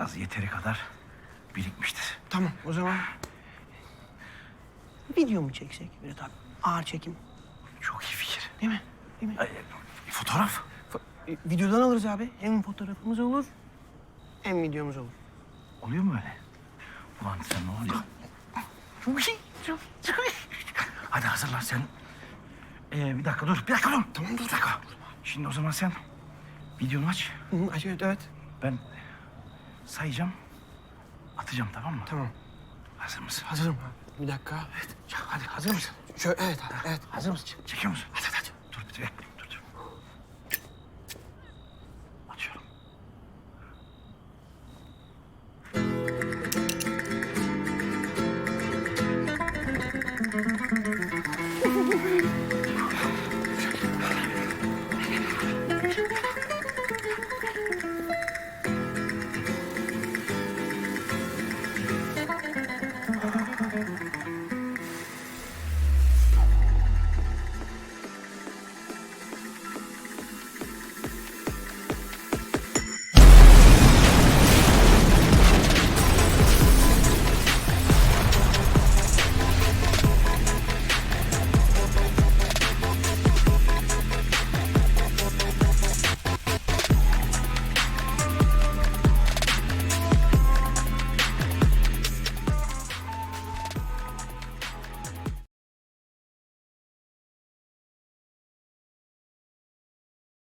gaz yeteri kadar birikmiştir. Tamam o zaman video mu çeksek Vedat abi? Ağır çekim. Çok iyi fikir. Değil mi? Değil mi? Ay, fotoğraf. Fo- e, videodan alırız abi. Hem fotoğrafımız olur hem videomuz olur. Oluyor mu öyle? Ulan sen ne oluyor? Çok iyi. Çok, çok iyi. Hadi hazırlan sen. Ee, bir dakika dur. Bir dakika dur. Tamam dur. Bir dakika. Şimdi o zaman sen videonu aç. Hı, evet, evet. Ben sayacağım. Atacağım tamam mı? Tamam. Hazır mısın? Hazırım. Bir dakika. Evet. Ya hadi hazır mısın? Şöyle, evet evet. Hazır mısın? Çekiyor musun?